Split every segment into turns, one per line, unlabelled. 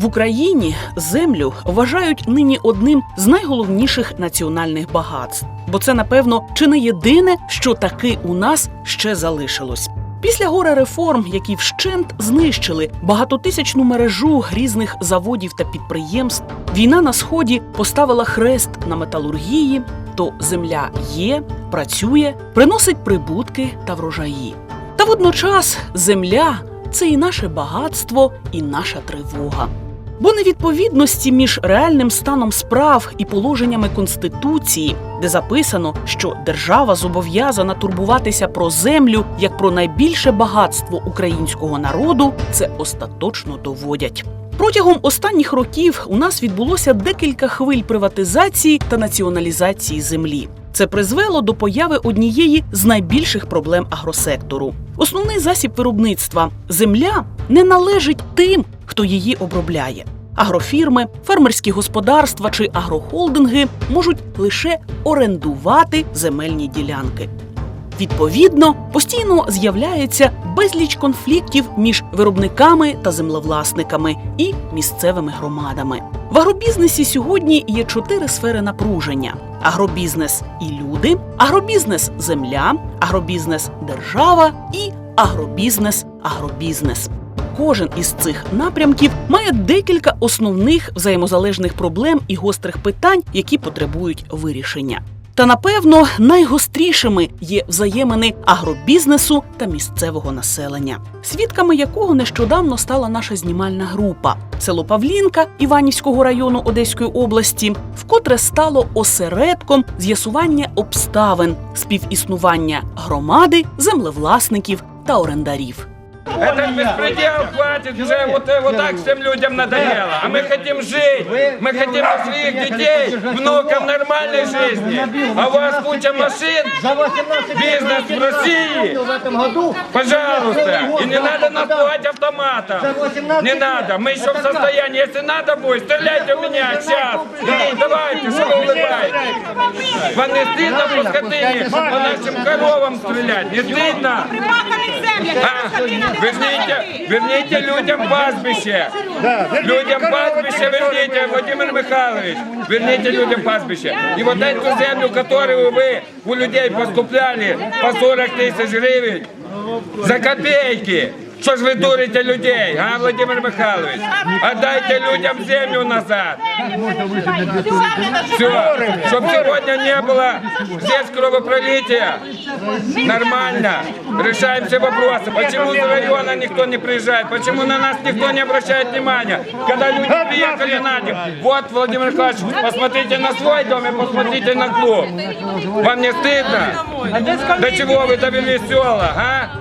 В Україні землю вважають нині одним з найголовніших національних багатств, бо це, напевно, чи не єдине, що таки у нас ще залишилось. Після горе реформ, які вщент знищили багатотисячну мережу різних заводів та підприємств, війна на сході поставила хрест на металургії, то земля є, працює, приносить прибутки та врожаї. Та водночас земля це і наше багатство, і наша тривога. Бо невідповідності між реальним станом справ і положеннями конституції, де записано, що держава зобов'язана турбуватися про землю як про найбільше багатство українського народу, це остаточно доводять. Протягом останніх років у нас відбулося декілька хвиль приватизації та націоналізації землі. Це призвело до появи однієї з найбільших проблем агросектору. Основний засіб виробництва земля не належить тим, хто її обробляє. Агрофірми, фермерські господарства чи агрохолдинги можуть лише орендувати земельні ділянки. Відповідно, постійно з'являється безліч конфліктів між виробниками та землевласниками і місцевими громадами. В агробізнесі сьогодні є чотири сфери напруження: агробізнес і люди, агробізнес земля, агробізнес держава і агробізнес агробізнес. Кожен із цих напрямків має декілька основних взаємозалежних проблем і гострих питань, які потребують вирішення. Та напевно найгострішими є взаємини агробізнесу та місцевого населення, свідками якого нещодавно стала наша знімальна група. Село Павлінка Іванівського району Одеської області вкотре стало осередком з'ясування обставин співіснування громади, землевласників та орендарів.
Этот беспредел хватит уже вот, э, вот так всем людям надоело. А мы хотим жить, мы хотим у своих детей, внукам нормальной жизни. А у вас куча машин,
За 18
бизнес в России. Пожалуйста, и не надо напугать автоматом. Не надо, мы еще в состоянии, если надо будет, стреляйте в меня сейчас. Эй, давайте, что вы улыбаетесь? Вам не стыдно по скотине, по нашим коровам стрелять? Не стыдно? А, верните, верните людям пастбище. Людям пастбище верните, Владимир Михайлович. Верните людям пастбище. И вот эту землю, которую вы у людей поступляли по 40 тысяч гривен, за копейки. Что ж вы дурите людей, а, Владимир Михайлович? Отдайте людям землю назад. Все, чтобы сегодня не было здесь кровопролития. Нормально. Решаем все вопросы. Почему с района никто не приезжает? Почему на нас никто не обращает внимания? Когда люди приехали на дом. Вот, Владимир Николаевич, посмотрите на свой дом и посмотрите на клуб. Вам не стыдно? До чего вы довели села, а?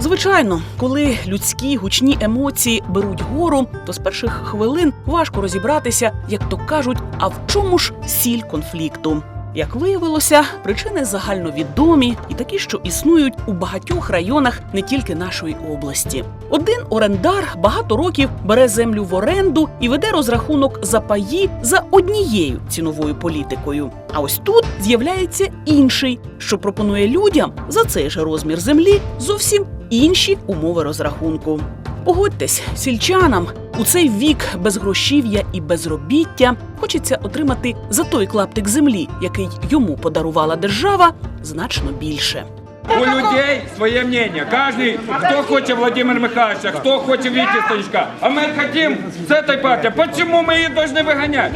Звичайно, коли людські гучні емоції беруть гору, то з перших хвилин важко розібратися, як то кажуть, а в чому ж сіль конфлікту. Як виявилося, причини загальновідомі і такі, що існують у багатьох районах не тільки нашої області. Один орендар багато років бере землю в оренду і веде розрахунок за паї за однією ціновою політикою. А ось тут з'являється інший, що пропонує людям за цей же розмір землі зовсім інші умови розрахунку. Погодьтесь, сільчанам у цей вік безгрошів'я і безробіття хочеться отримати за той клаптик землі, який йому подарувала держава, значно більше.
У людей своє мнение. Каждый, кто хочет Владимира Михайловича, кто хочет Вити Станичка. А мы хотим с этой партии. Почему мы их должны выгонять?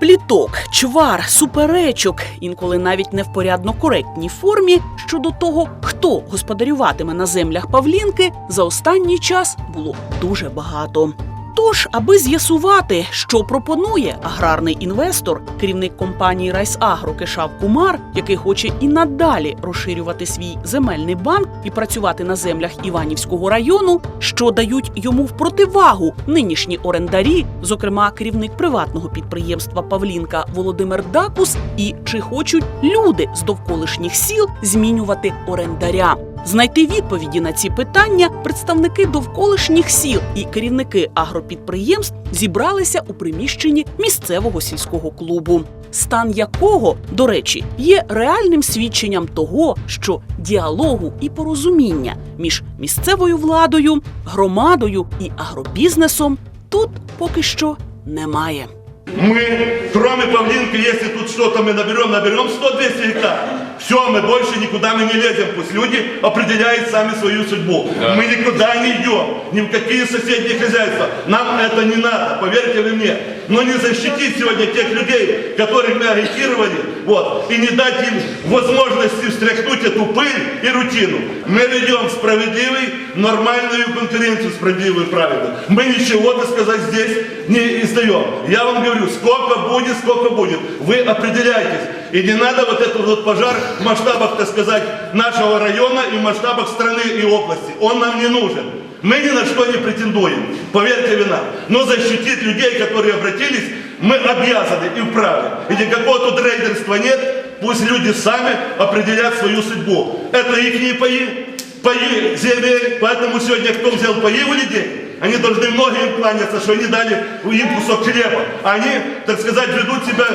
Пліток, чвар, суперечок, інколи навіть не в порядно коректній формі щодо того, хто господарюватиме на землях Павлінки, за останній час було дуже багато. Тож, аби з'ясувати, що пропонує аграрний інвестор, керівник компанії Райсагро Кешав Кумар, який хоче і надалі розширювати свій земельний банк і працювати на землях Іванівського району, що дають йому в противагу нинішні орендарі, зокрема керівник приватного підприємства Павлінка Володимир Дакус, і чи хочуть люди з довколишніх сіл змінювати орендаря. Знайти відповіді на ці питання представники довколишніх сіл і керівники агропідприємств зібралися у приміщенні місцевого сільського клубу, стан якого, до речі, є реальним свідченням того, що діалогу і порозуміння між місцевою владою, громадою і агробізнесом тут поки що немає.
Мы, кроме Павлинка, если тут что-то мы наберем, наберем 100-200 гектаров. Все, мы больше никуда мы не лезем. Пусть люди определяют сами свою судьбу. Мы никуда не идем, ни в какие соседние хозяйства. Нам это не надо, поверьте вы мне. Но не защитить сегодня тех людей, которых мы агитировали, вот, и не дать им возможности встряхнуть эту пыль и рутину. Мы ведем справедливый, нормальную конкуренцию, справедливую и правильную. Мы ничего, так сказать, здесь не издаем. Я вам говорю, сколько будет, сколько будет. Вы определяйтесь. И не надо вот этот вот пожар в масштабах, так сказать, нашего района и в масштабах страны и области. Он нам не нужен. Мы ни на что не претендуем, поверьте вы нам. Но защитить людей, которые обратились, мы обязаны и вправе. И никакого тут рейдерства нет, пусть люди сами определят свою судьбу. Это их паи, паи земель, поэтому сегодня кто взял паи у людей, они должны многим кланяться, что они дали им кусок хлеба. Они, так сказать, ведут себя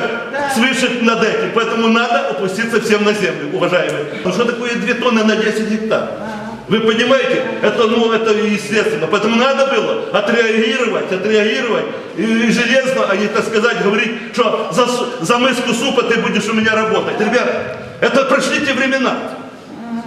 свыше над этим. Поэтому надо опуститься всем на землю, уважаемые. Ну что такое 2 тонны на 10 гектар? Вы понимаете? Это, ну, это естественно. Поэтому надо было отреагировать, отреагировать и, железно, а не, так сказать, говорить, что за, за миску супа ты будешь у меня работать. Ребята, это прошли те времена.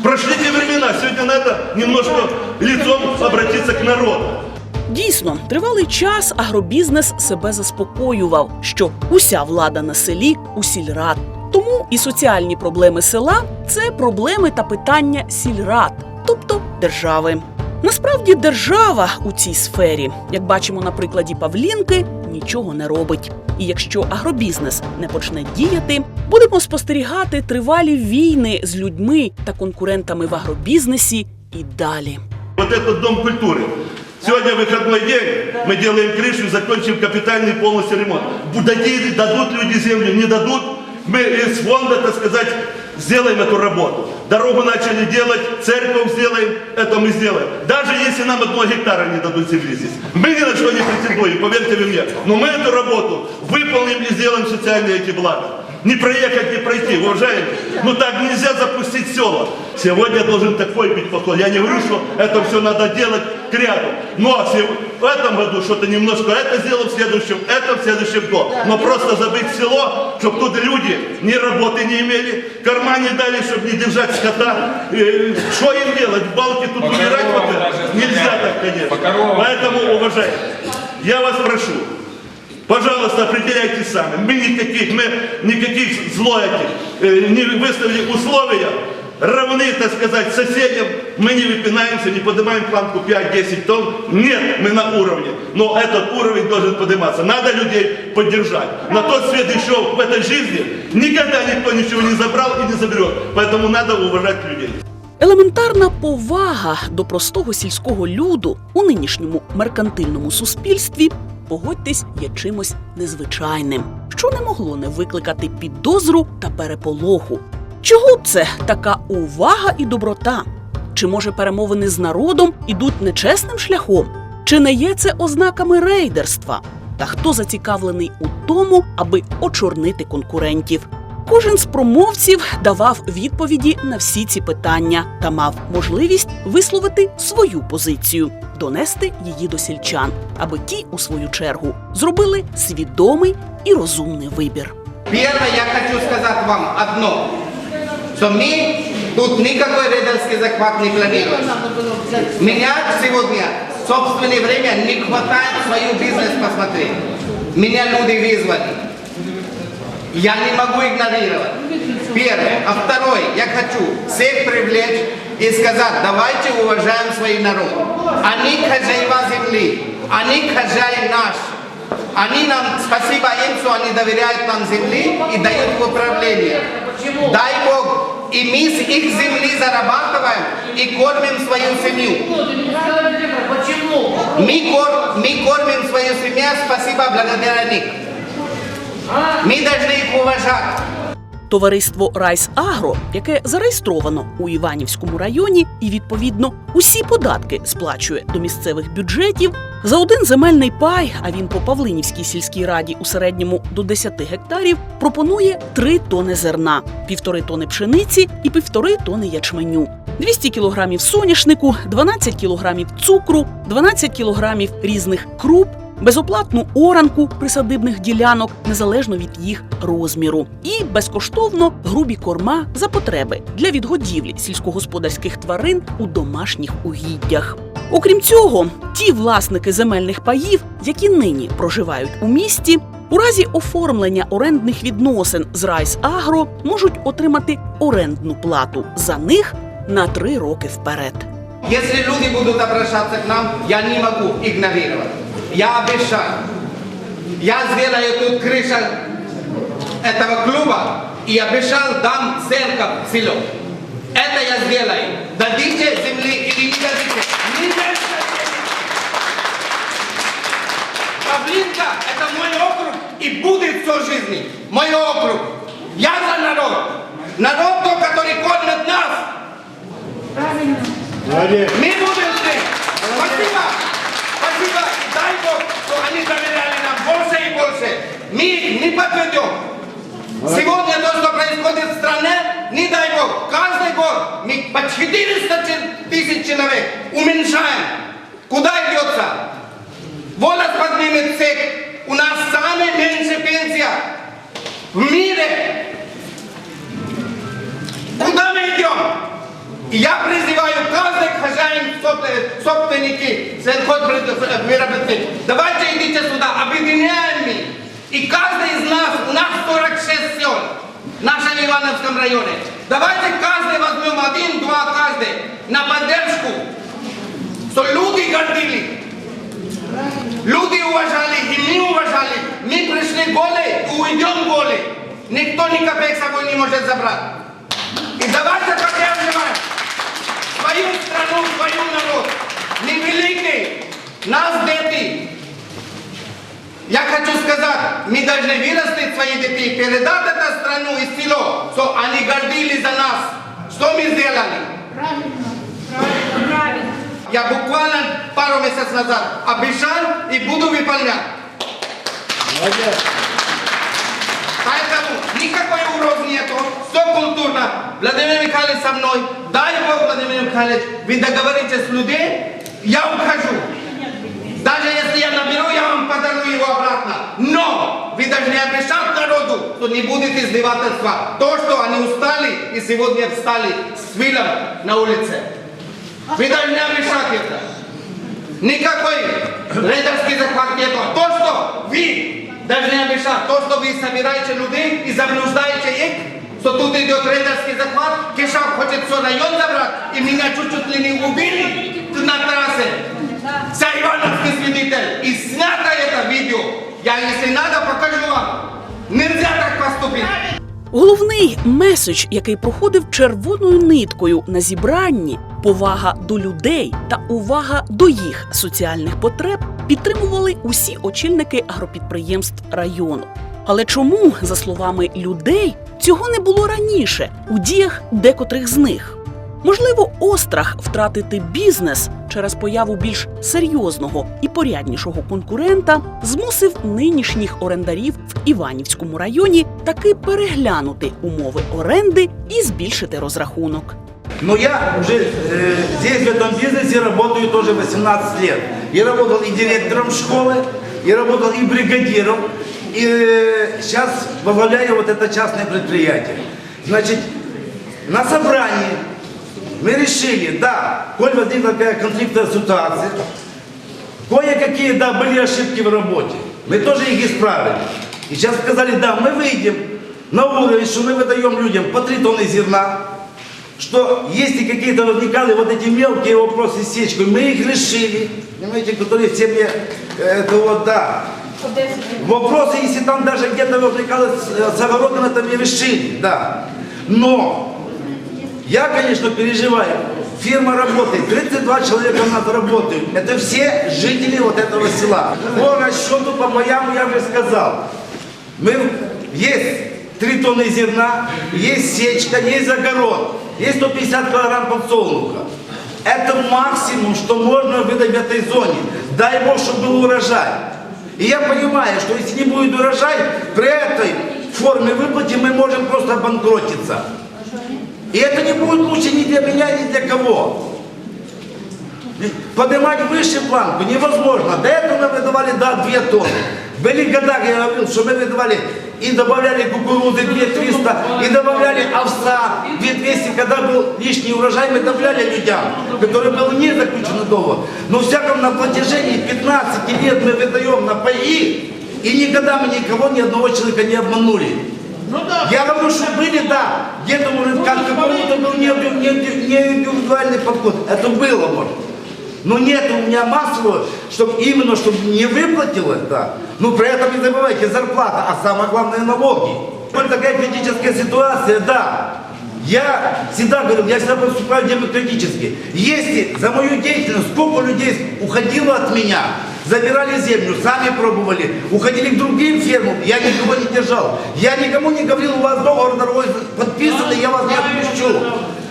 Прошли те времена. Сегодня надо немножко лицом обратиться к народу.
Дійсно, тривалий час агробізнес себе заспокоював, що уся влада на селі у сільрад. Тому і соціальні проблеми села це проблеми та питання сільрад, тобто держави. Насправді держава у цій сфері, як бачимо на прикладі Павлінки, нічого не робить. І якщо агробізнес не почне діяти, будемо спостерігати тривалі війни з людьми та конкурентами в агробізнесі і далі.
Вот этот дом культуры. Сегодня выходной день, мы делаем крышу и закончим капитальный полностью ремонт. Дадут, дадут люди землю, не дадут, мы из фонда, так сказать, сделаем эту работу. Дорогу начали делать, церковь сделаем, это мы сделаем. Даже если нам одного гектара не дадут земли здесь. Мы ни на что не претендуем, поверьте вы мне. Но мы эту работу выполним и сделаем социальные эти блага. Не проехать, не пройти, уважаемые. Ну так нельзя запустить села. Сегодня должен такой быть подход. Я не говорю, что это все надо делать к ряду. Но се- в этом году что-то немножко это сделал, в следующем это, в следующем то. Но просто забыть село, чтобы тут люди ни работы не имели, кармане дали, чтобы не держать скота. Э, Что им делать? В балке тут умирать вот это?
даже
Нельзя так, конечно.
По.
Поэтому, уважаемые, я вас прошу, Пожалуйста, определяйте сами. Мы никаких, мы никаких зло этих, э, не выставили условия, равны, так сказать, соседям. Мы не выпинаемся, не поднимаем планку 5-10 тонн. Нет, мы на уровне. Но этот уровень должен подниматься. Надо людей поддержать. На тот свет еще в этой жизни никогда никто ничего не забрал и не заберет. Поэтому надо уважать людей.
Елементарна повага до простого сільського люду у нинішньому меркантильному суспільстві, погодьтесь, є чимось незвичайним, що не могло не викликати підозру та переполоху. Чого це така увага і доброта? Чи може перемовини з народом ідуть нечесним шляхом? Чи не є це ознаками рейдерства? Та хто зацікавлений у тому, аби очорнити конкурентів? Кожен з промовців давав відповіді на всі ці питання та мав можливість висловити свою позицію, донести її до сільчан, аби ті, у свою чергу, зробили свідомий і розумний вибір.
Первое, я хочу сказать вам одно, что мы тут никакой рейдерский захват не планируем. Меня сегодня в собственное время не хватает свою бизнес посмотреть. Меня люди вызвали. Я не могу игнорировать. Первое. А второе, я хочу всех привлечь и сказать, давайте уважаем свой народ. Они хозяева земли, они хозяин наш. Они нам, спасибо им, что они доверяют нам земли и дают в управление. Дай Бог, и мы с их земли зарабатываем и кормим свою семью. Мы, кор- мы кормим свою семью, спасибо благодаря них. Мы должны их уважать.
Товариство Райс Агро, яке зареєстровано у Іванівському районі і відповідно усі податки сплачує до місцевих бюджетів, за один земельний пай, а він по Павлинівській сільській раді у середньому до 10 гектарів, пропонує 3 тони зерна, півтори тони пшениці і півтори тони ячменю. 200 кілограмів соняшнику, 12 кілограмів цукру, 12 кілограмів різних круп, безоплатну оранку присадибних ділянок незалежно від їх розміру, і безкоштовно грубі корма за потреби для відгодівлі сільськогосподарських тварин у домашніх угіддях. Окрім цього, ті власники земельних паїв, які нині проживають у місті. У разі оформлення орендних відносин з Райсагро можуть отримати орендну плату за них на три роки вперед.
Якщо люди будуть обращатися к нам, я не можу ігнорувати. 50 Я сделаю тут крыша этого клуба и обещал дам церковь селек. Это я сделаю. Дадите земли или не дадите. Не дадите. Павлинка – это мой округ и будет всю жизнь. Мой округ. Я за народ. Народ, тот, который кормит нас. Правильно. Мы будем они доверяли нам больше и больше. Мы не подведем. Сегодня то, что происходит в стране, не дай Бог, каждый год мы по 400 тысяч человек уменьшаем. Куда идется? Волос поднимет всех. У нас самая меньшая пенсия в мире. Куда мы идем? И я призываю каждый хозяин, собствен- собственники, сельхозмеработник, давайте идите сюда, объединяем мы. И каждый из нас, у нас 46 сел в нашем Ивановском районе. Давайте каждый возьмем один, два каждый на поддержку, что люди гордились. Люди уважали, и мы уважали. Мы пришли голые, и уйдем голые. Никто ни копеек с собой не может забрать. И давайте поддерживаем свою страну, свою народ. Мы великие, нас дети. Я хочу сказать, мы должны вырастить своих детей, передать эту страну и село, что они гордились за нас. Что мы сделали? Я буквально пару месяцев назад обещал и буду выполнять. Поэтому никакой угрозы нету, все культурно. Владимир Михайлович со мной, дай Бог, Владимир Михайлович, вы договоритесь с людей, я ухожу. Даже если я наберу, я вам подарю его обратно. Но вы должны обещать народу, что не будет издевательства. То, что они устали и сегодня встали с вилом на улице. Вы должны обещать это. Никакой рейдерский захват нету. То, что вы должны обещать, то, что вы собираете людей и заблуждаете их, что тут идет рейдерский захват, Кишав хочет все район забрать, и меня чуть-чуть ли не убили на трассе. Вся Ивановский свидетель. И снято это видео. Я, если надо, покажу вам. Нельзя так поступить.
Головний меседж, який проходив червоною ниткою на зібранні, повага до людей та увага до їх соціальних потреб, підтримували усі очільники агропідприємств району. Але чому, за словами людей, цього не було раніше у діях декотрих з них? Можливо, острах втратити бізнес через появу більш серйозного і поряднішого конкурента змусив нинішніх орендарів в Іванівському районі таки переглянути умови оренди і збільшити розрахунок.
Но я уже э, здесь, в этом бизнесе, работаю тоже 18 лет. Я работал и директором школы, и работал и бригадиром, И э, сейчас возглавляю вот это частное предприятие. Значит, на собрании мы решили, да, коль возникла такая конфликтная ситуация, кое-какие, да, были ошибки в работе, мы тоже их исправили. И сейчас сказали, да, мы выйдем на уровень, что мы выдаем людям по 3 тонны зерна, что если какие-то возникали вот эти мелкие вопросы с сечкой, мы их решили, понимаете, которые все мне, э, это вот, да. Вопросы, если там даже где-то возникало э, с огородом, это мы решили, да. Но я, конечно, переживаю. Фирма работает, 32 человека у нас работают. Это все жители вот этого села. По расчету, по моему, я уже сказал. Мы, есть 3 тонны зерна, есть сечка, есть огород, есть 150 килограмм подсолнуха. Это максимум, что можно выдать в этой зоне. Дай Бог, чтобы был урожай. И я понимаю, что если не будет урожай, при этой форме выплаты мы можем просто обанкротиться. И это не будет лучше ни для меня, ни для кого. Поднимать выше планку невозможно. До этого мы выдавали, да, 2 тонны. Были года, я говорил, что мы выдавали и добавляли кукурузы 2300, и добавляли овса 2200, когда был лишний урожай, мы добавляли людям, который был не заключен договор. Но всяком на протяжении 15 лет мы выдаем на паи, и никогда мы никого, ни одного человека не обманули. Я говорю, что были, да, где-то, может, как какому-то был не, не, не индивидуальный подход. Это было, может. Но нет у меня массового, чтобы именно, чтобы не выплатилось, да. Но при этом не забывайте зарплата, а самое главное налоги. Вот такая критическая ситуация, да. Я всегда говорю, я всегда поступаю демократически. Если за мою деятельность сколько людей уходило от меня, забирали землю, сами пробовали, уходили к другим фермам, я никого не держал. Я никому не говорил, у вас договор дорогой подписанный, я вас не отпущу.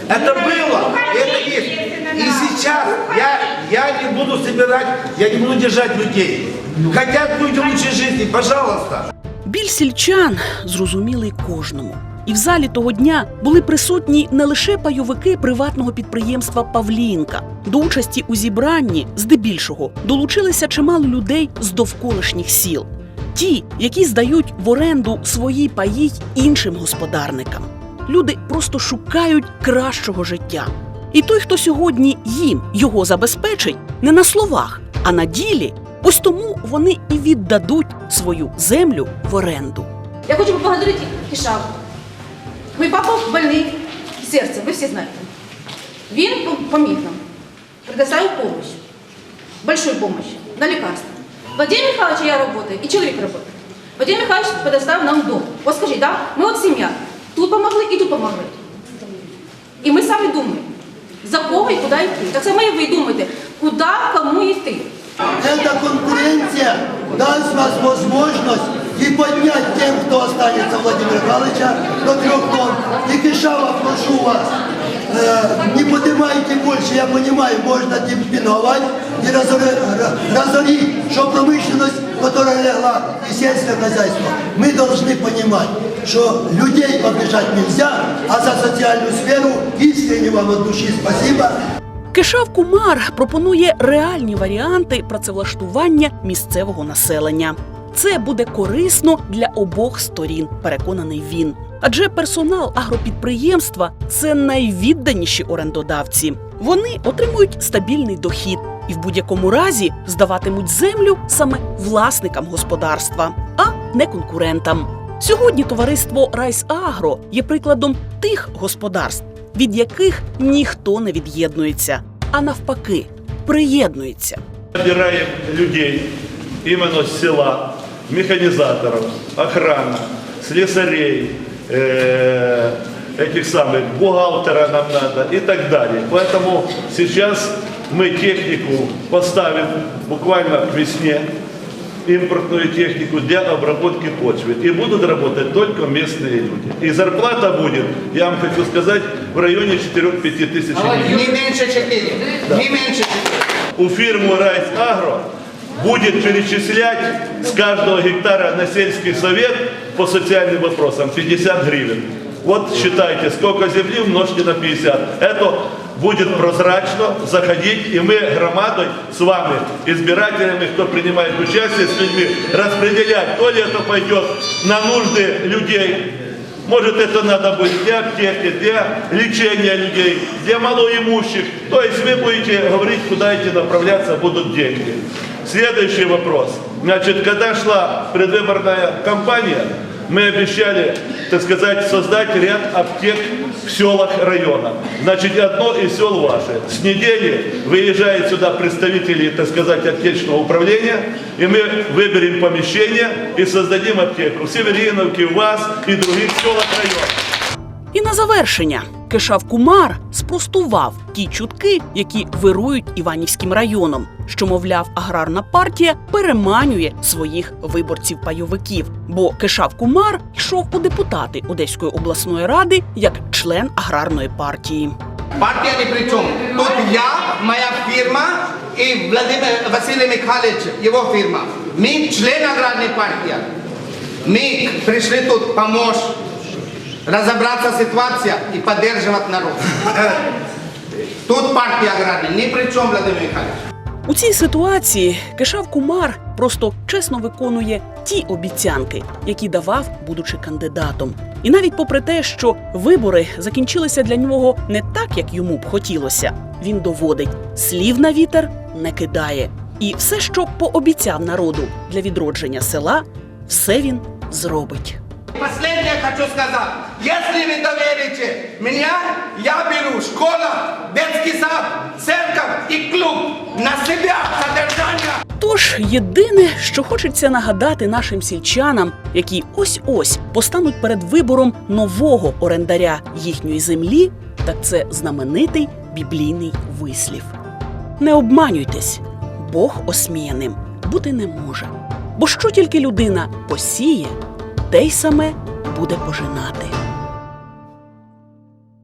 Это было, это есть. И сейчас я, я не буду собирать, я не буду держать людей. Хотят люди лучшей жизни, пожалуйста.
Біль сільчан зрозумілий кожному. І в залі того дня були присутні не лише пайовики приватного підприємства Павлінка. До участі у зібранні, здебільшого, долучилися чимало людей з довколишніх сіл. Ті, які здають в оренду свої паї іншим господарникам. Люди просто шукають кращого життя. І той, хто сьогодні їм його забезпечить, не на словах, а на ділі, ось тому вони і віддадуть свою землю в оренду.
Я хочу поблагодарить Кишав. Мой папа больний серцем, ви всі знаєте. Він пом- поміг нам, предоставил помощь, большую помощь на лекарства. Владимир Михайлович я работаю, и человек работает. Владимир Михайлович предоставил нам дом. Вот скажи, да, мы вот семья. Тут помогли и тут помогли. И мы сами думаем, за кого и куда идти. Так само и вы думаете, куда, кому идти.
Эта конкуренция даст вас возможность и поднять тем, кто останется Владимира Михайловича до трех тонн. И Кишава, прошу вас, э, не поднимайте больше, я понимаю, можно демпинговать и разорить, разорить, что промышленность, которая легла, и сельское хозяйство. Мы должны понимать, что людей обижать нельзя, а за социальную сферу искренне вам от души спасибо.
Кишав Кумар пропонує реальні варіанти працевлаштування місцевого населення. Це буде корисно для обох сторін, переконаний він. Адже персонал агропідприємства це найвідданіші орендодавці. Вони отримують стабільний дохід і в будь-якому разі здаватимуть землю саме власникам господарства, а не конкурентам. Сьогодні товариство Райс Агро є прикладом тих господарств, від яких ніхто не від'єднується, а навпаки, приєднується.
Набираем людей именно с села, механизаторов, охрана, слесарей, э, этих самых, бухгалтера нам надо и так далее. Поэтому сейчас мы технику поставим буквально к весне, импортную технику для обработки почвы. И будут работать только местные люди. И зарплата будет, я вам хочу сказать, в районе 4-5 тысяч гривен.
Не меньше 4, не меньше 4.
у фирму Райс Агро будет перечислять с каждого гектара на сельский совет по социальным вопросам 50 гривен. Вот считайте, сколько земли умножьте на 50. Это будет прозрачно заходить, и мы громадой с вами, избирателями, кто принимает участие с людьми, распределять, то ли это пойдет на нужды людей, может, это надо будет для аптеки, для лечения людей, для малоимущих. То есть вы будете говорить, куда эти направляться будут деньги. Следующий вопрос. Значит, когда шла предвыборная кампания, мы обещали, так сказать, создать ряд аптек в селах района. Значит, одно из сел ваше. С недели выезжают сюда представители, так сказать, аптечного управления, и мы выберем помещение и создадим аптеку в Севериновке, в вас и других селах района.
І на завершення Кешав Кумар спростував ті чутки, які вирують Іванівським районом, що, мовляв, аграрна партія переманює своїх виборців-пайовиків. Бо Кешав Кумар йшов у депутати Одеської обласної ради як член аграрної партії.
Партия ни при чем. Тут я, моя фирма и Владимир Василий Михайлович, его фирма. Мы член аграрной партии. Мы пришли тут помочь разобраться в ситуации и поддерживать народ. Тут партия ограды, ни при чем, Владимир Михайлович.
У цій ситуації Кешав Кумар просто чесно виконує ті обіцянки, які давав, будучи кандидатом. І навіть попри те, що вибори закінчилися для нього не так, як йому б хотілося, він доводить слів на вітер не кидає. І все, що пообіцяв народу для відродження села, все він зробить.
Хочу сказать. Если вы доверите меня, я беру школа, детский сад, церковь и клуб на себя содержание.
Тож єдине, що хочеться нагадати нашим сільчанам, які ось-ось постануть перед вибором нового орендаря їхньої землі, так це знаменитий біблійний вислів. Не обманюйтесь, Бог осміяним бути не може. Бо що тільки людина посіє, те й саме буде пожинати.